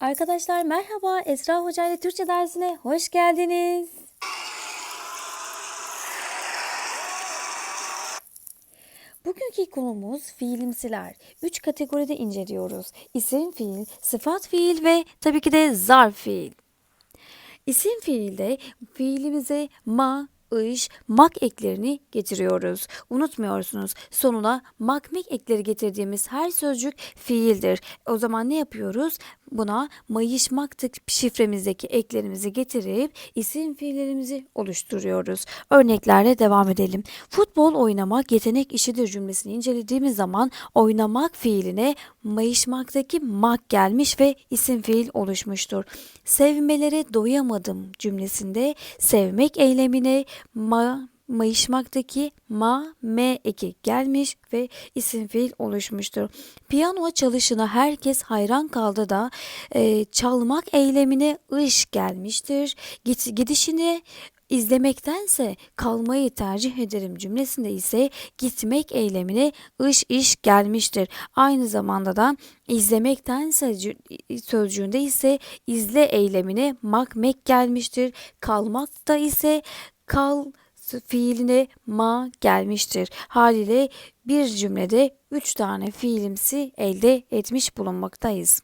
Arkadaşlar merhaba Esra Hoca ile Türkçe dersine hoş geldiniz. Bugünkü konumuz fiilimsiler. Üç kategoride inceliyoruz. İsim fiil, sıfat fiil ve tabii ki de zarf fiil. İsim fiilde fiilimize ma, ış, mak eklerini getiriyoruz. Unutmuyorsunuz sonuna mak mek ekleri getirdiğimiz her sözcük fiildir. O zaman ne yapıyoruz? Buna mayışmaktık şifremizdeki eklerimizi getirip isim fiillerimizi oluşturuyoruz. Örneklerle devam edelim. Futbol oynamak yetenek işidir cümlesini incelediğimiz zaman oynamak fiiline mayışmaktaki mak gelmiş ve isim fiil oluşmuştur. Sevmelere doyamadım cümlesinde sevmek eylemine ma mayışmaktaki ma me eki gelmiş ve isim fiil oluşmuştur. Piyano çalışına herkes hayran kaldı da e, çalmak eylemine ış gelmiştir. Git, gidişine izlemektense kalmayı tercih ederim cümlesinde ise gitmek eylemine ış iş gelmiştir. Aynı zamanda da izlemektense sözcüğünde ise izle eylemine mak mek gelmiştir. Kalmakta ise kal fiiline ma gelmiştir. Haliyle bir cümlede üç tane fiilimsi elde etmiş bulunmaktayız.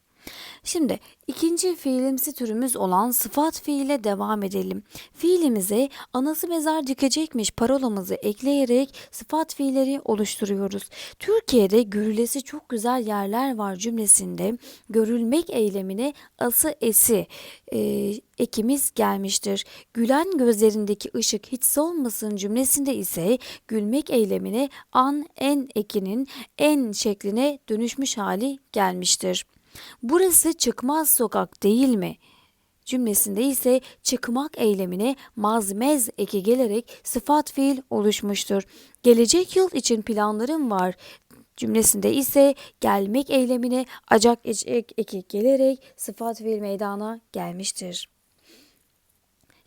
Şimdi ikinci fiilimsi türümüz olan sıfat fiile devam edelim. Fiilimize anası mezar dikecekmiş parolamızı ekleyerek sıfat fiilleri oluşturuyoruz. Türkiye'de görülesi çok güzel yerler var cümlesinde görülmek eylemine ası esi e, ekimiz gelmiştir. Gülen gözlerindeki ışık hiç solmasın cümlesinde ise gülmek eylemine an en ekinin en şekline dönüşmüş hali gelmiştir. Burası çıkmaz sokak değil mi? cümlesinde ise çıkmak eylemine mazmez eki gelerek sıfat fiil oluşmuştur. Gelecek yıl için planlarım var cümlesinde ise gelmek eylemine acak eki gelerek sıfat fiil meydana gelmiştir.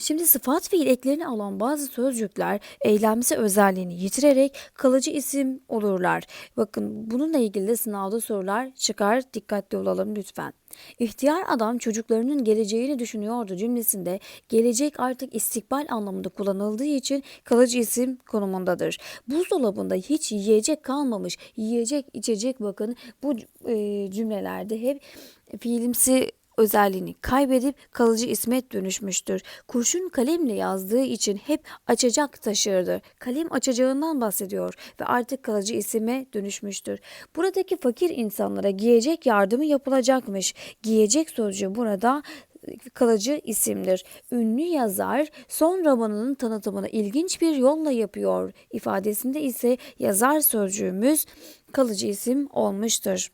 Şimdi sıfat fiil eklerini alan bazı sözcükler eylemsi özelliğini yitirerek kalıcı isim olurlar. Bakın bununla ilgili de sınavda sorular çıkar. Dikkatli olalım lütfen. İhtiyar adam çocuklarının geleceğini düşünüyordu cümlesinde gelecek artık istikbal anlamında kullanıldığı için kalıcı isim konumundadır. Buzdolabında hiç yiyecek kalmamış. Yiyecek, içecek bakın bu e, cümlelerde hep fiilimsi özelliğini kaybedip kalıcı isme dönüşmüştür. Kurşun kalemle yazdığı için hep açacak taşırdı. Kalem açacağından bahsediyor ve artık kalıcı isime dönüşmüştür. Buradaki fakir insanlara giyecek yardımı yapılacakmış. Giyecek sözcüğü burada kalıcı isimdir. Ünlü yazar son romanının tanıtımını ilginç bir yolla yapıyor. İfadesinde ise yazar sözcüğümüz kalıcı isim olmuştur.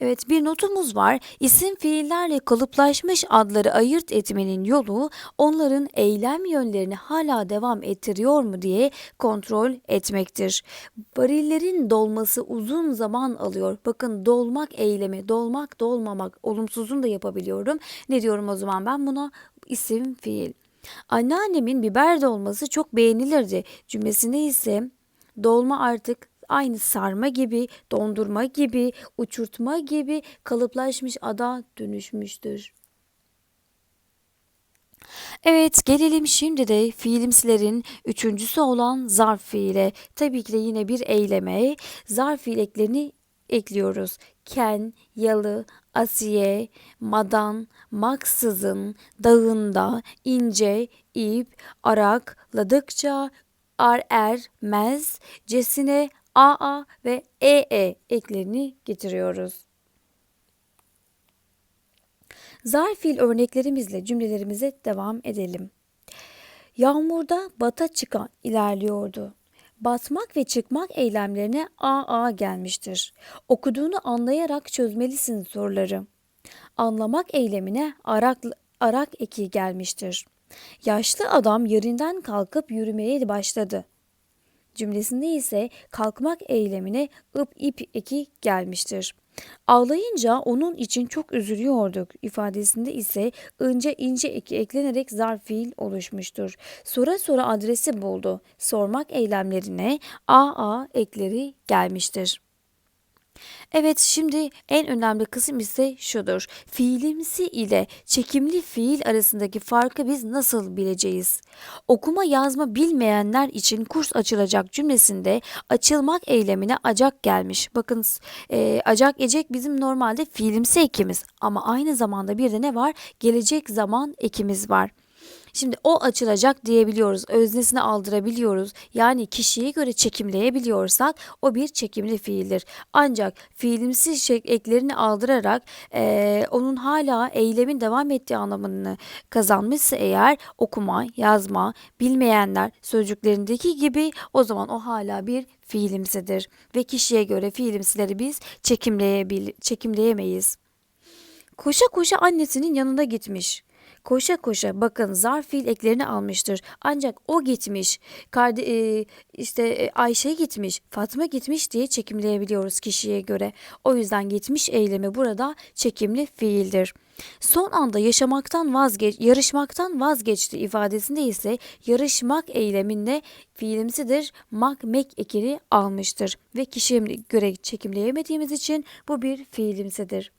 Evet bir notumuz var. İsim fiillerle kalıplaşmış adları ayırt etmenin yolu onların eylem yönlerini hala devam ettiriyor mu diye kontrol etmektir. Varillerin dolması uzun zaman alıyor. Bakın dolmak eylemi, dolmak, dolmamak olumsuzunu da yapabiliyorum. Ne diyorum o zaman ben buna isim fiil. Anneannemin biber dolması çok beğenilirdi cümlesinde ise dolma artık aynı sarma gibi, dondurma gibi, uçurtma gibi kalıplaşmış ada dönüşmüştür. Evet gelelim şimdi de fiilimsilerin üçüncüsü olan zarf fiile. Tabii ki de yine bir eyleme zarf fiil ekliyoruz. Ken, yalı, asiye, madan, maksızın, dağında, ince, ip, arakladıkça, ar ermez, cesine AA ve EE eklerini getiriyoruz. Zarf fiil örneklerimizle cümlelerimize devam edelim. Yağmurda bata çıkan ilerliyordu. Batmak ve çıkmak eylemlerine AA gelmiştir. Okuduğunu anlayarak çözmelisin soruları. Anlamak eylemine arak, arak eki gelmiştir. Yaşlı adam yerinden kalkıp yürümeye başladı cümlesinde ise kalkmak eylemine ıp ip eki gelmiştir. Ağlayınca onun için çok üzülüyorduk ifadesinde ise önce ince eki eklenerek zarf fiil oluşmuştur. Sonra sonra adresi buldu. Sormak eylemlerine aa ekleri gelmiştir. Evet şimdi en önemli kısım ise şudur. Fiilimsi ile çekimli fiil arasındaki farkı biz nasıl bileceğiz? Okuma yazma bilmeyenler için kurs açılacak cümlesinde açılmak eylemine acak gelmiş. Bakın e, acak ecek bizim normalde fiilimsi ekimiz ama aynı zamanda bir de ne var? Gelecek zaman ekimiz var. Şimdi o açılacak diyebiliyoruz. Öznesini aldırabiliyoruz. Yani kişiye göre çekimleyebiliyorsak o bir çekimli fiildir. Ancak fiilimsi şek- eklerini aldırarak eee, onun hala eylemin devam ettiği anlamını kazanmışsa eğer okuma, yazma, bilmeyenler sözcüklerindeki gibi o zaman o hala bir fiilimsidir. Ve kişiye göre fiilimsileri biz çekimleyebil çekimleyemeyiz. Koşa koşa annesinin yanına gitmiş. Koşa koşa bakın zarf eklerini almıştır. Ancak o gitmiş, karde, e, işte e, Ayşe gitmiş, Fatma gitmiş diye çekimleyebiliyoruz kişiye göre. O yüzden gitmiş eylemi burada çekimli fiildir. Son anda yaşamaktan vazgeç, yarışmaktan vazgeçti ifadesinde ise yarışmak eyleminde fiilimsidir. Mak mek ekini almıştır ve kişiye göre çekimleyemediğimiz için bu bir fiilimsidir.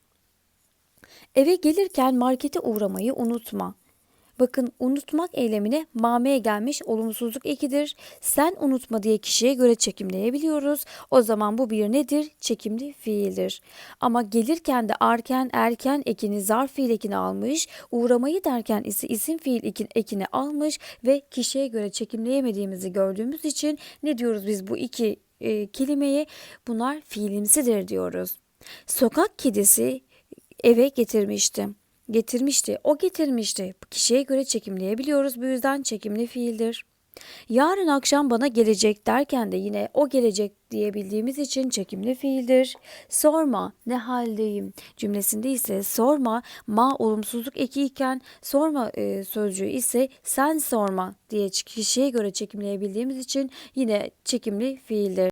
Eve gelirken markete uğramayı unutma. Bakın unutmak eylemine mameye gelmiş olumsuzluk ekidir. Sen unutma diye kişiye göre çekimleyebiliyoruz. O zaman bu bir nedir? Çekimli fiildir. Ama gelirken de arken erken ekini zarf fiil ekini almış. Uğramayı derken ise isim fiil ekin, ekini almış ve kişiye göre çekimleyemediğimizi gördüğümüz için ne diyoruz biz bu iki e, kelimeye? Bunlar fiilimsidir diyoruz. Sokak kedisi eve getirmişti. Getirmişti. O getirmişti. Kişiye göre çekimleyebiliyoruz. Bu yüzden çekimli fiildir. Yarın akşam bana gelecek derken de yine o gelecek diyebildiğimiz için çekimli fiildir. Sorma ne haldeyim cümlesinde ise sorma ma olumsuzluk eki iken sorma e, sözcüğü ise sen sorma diye kişiye göre çekimleyebildiğimiz için yine çekimli fiildir.